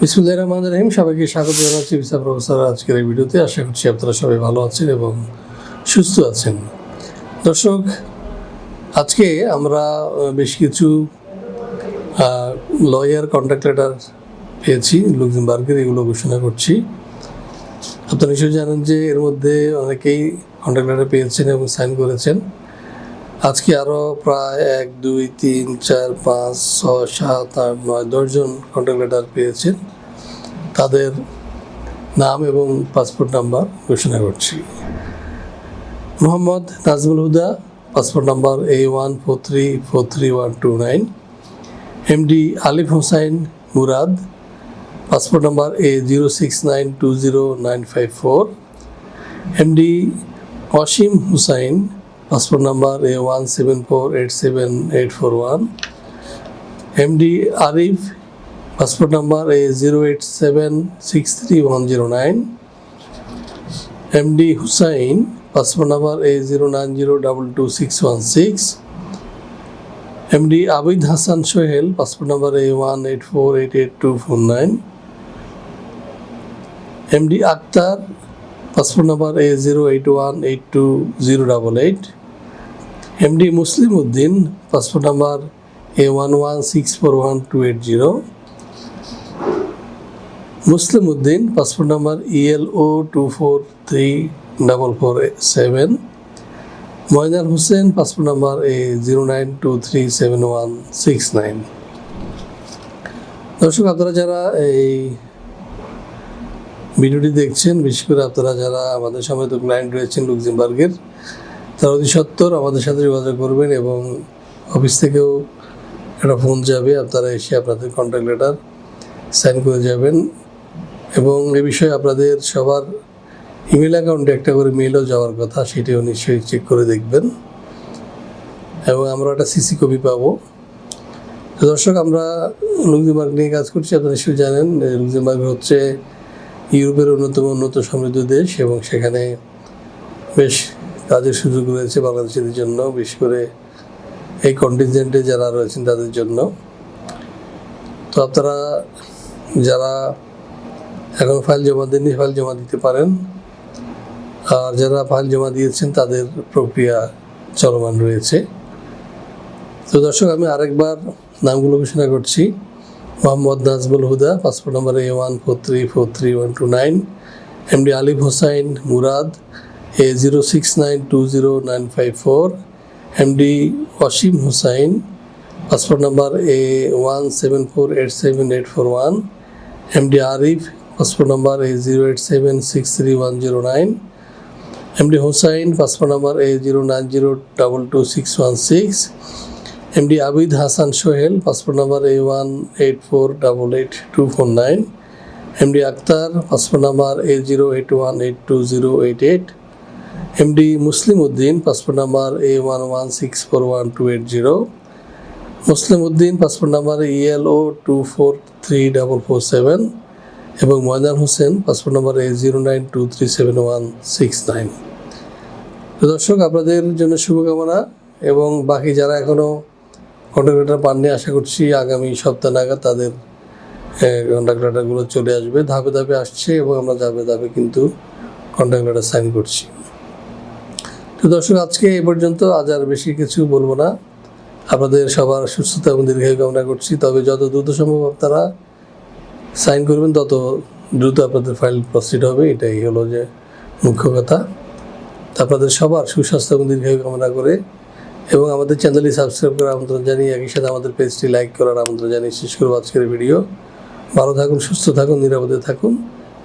বিসমুল্লাহ রহমান রহিম, সবাইকে স্বাগত জানাচ্ছি ভিসা প্রফেসর আজকের এই ভিডিওতে। আশা করছি আপনারা সবাই ভালো আছেন এবং সুস্থ আছেন। দর্শক, আজকে আমরা বেশ কিছু লয়ার কন্ট্যাক্ট লেটার পেয়েছি, লুক্সেমবার্গের, এগুলো ঘোষণা করছি। আপনারা নিশ্চয়ই জানেন যে এর মধ্যে অনেকেই কন্ট্যাক্ট লেটার পেয়েছেন এবং সাইন করেছেন। আজকে আরও প্রায় এক, দুই, তিন, চার, পাঁচ, ছয়, সাত, আট, নয় দশজন কন্ট্যাক্ট লেটার পেয়েছেন। তাদের নাম এবং পাসপোর্ট নাম্বার ঘোষণা করছি। Mohammad Nazmul Huda passport number A one four three four three one two nine MD Alif Hossain Murad passport number A zero six nine two zero nine five four MD Asim Hussain passport number A one seven four eight seven eight four one MD Arif passport number A zero eight seven six three one zero nine MD Hussain passport number A zero nine zero double two six one six MD Abid Hasan Sohel passport number A one eight four eight eight two four nine MD Akter passport number A zero eight one eight two zero double eight MD Muslim Uddin passport number A one one six four one two eight zero Muslim Uddin passport number E L O two four three double four seven Moynar Hossain passport number A zero nine two three seven one six nine দর্শক, আপনারা যারা এই ভিডিওটি দেখছেন, বিশেষ করে আপনারা যারা আমাদের সময় তো ক্লায়েন্ট রয়েছেন লুক্সেমবার্গের তারা অতি সত্তর আমাদের সাথে যোগাযোগ করবেন এবং অফিস থেকেও একটা ফোন যাবে, আপনারা এসে আপনাদের কন্ট্যাক্ট লেটার সাইন করে যাবেন। এবং এ বিষয়ে আপনাদের সবার ইমেল অ্যাকাউন্টে একটা করে মেলও যাওয়ার কথা, সেটিও নিশ্চয়ই চেক করে দেখবেন। এবং আমরা একটা সিসি কপি পাবো। দর্শক, আমরা লুক্সেমবার্গ নিয়ে কাজ করছি, আপনারা নিশ্চয়ই জানেন লুক্সেমবার্গ হচ্ছে ইউরোপের অন্যতম উন্নত সমৃদ্ধ দেশ এবং সেখানে বেশ কাজের সুযোগ রয়েছে বাংলাদেশিদের জন্য, বিশেষ করে এই কন্টিনজেন্টে যারা রয়েছেন তাদের জন্য। তো আপনারা যারা এখন ফাইল জমা দেননি ফাইল জমা দিতে পারেন। আর যারা ফাইল জমা দিয়েছেন, তাদের প্রক্রিয়া চলমান রয়েছে। তো দর্শক, আমি আরেকবার নামগুলো ঘোষণা করছি। Mohammad Nazbul Huda passport number A one four three four three one two nine MD Alif Hossain Murad A zero six nine two zero nine five four MD Asim Hussain passport number A one seven four eight seven eight four one MD Arif passport number A zero eight seven six three one zero nine MD Hossain passport number A zero nine zero double two six one six MD Abid Hasan Sohel passport number A one eight four double eight two four nine MD Akter passport number A zero eight one eight two zero eight eight MD Muslim Uddin passport number A one one six four one two eight zero Muslim Uddin passport number E L O two four three double four seven এবং Moydan Hossain passport number A zero nine two three seven one six nine দর্শক, আপনাদের জন্য শুভকামনা এবং বাকি যারা এখনও contact পাননি, আশা করছি আগামী সপ্তাহ নাগাদ তাদের কন্ট্যাক্ট লেটারগুলো চলে আসবে। ধাপে ধাপে আসছে এবং আমরা ধাপে ধাপে কিন্তু কন্ট্যাক্ট সাইন করছি। তো দর্শক, আজকে এই পর্যন্ত আজ আর বেশি কিছু বলব না। আপনাদের সবার সুস্থতা এবং দীর্ঘায়ু কামনা করছি। তবে যত দ্রুত সম্ভব আপনারা সাইন করবেন, তত দ্রুত আপনাদের ফাইল প্রসিড হবে। এটাই হলো যে মুখ্য কথা। আপনাদের সবার সুস্বাস্থ্য এবং দীর্ঘায়ু কামনা করে এবং আমাদের চ্যানেলটি সাবস্ক্রাইব করার আমন্ত্রণ জানিয়ে একই সাথে আমাদের পেজটি লাইক করার আমন্ত্রণ জানিয়ে শেষ করব আজকের ভিডিও। ভালো থাকুন, সুস্থ থাকুন, নিরাপদে থাকুন।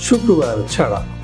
শুক্রবার ছাড়া।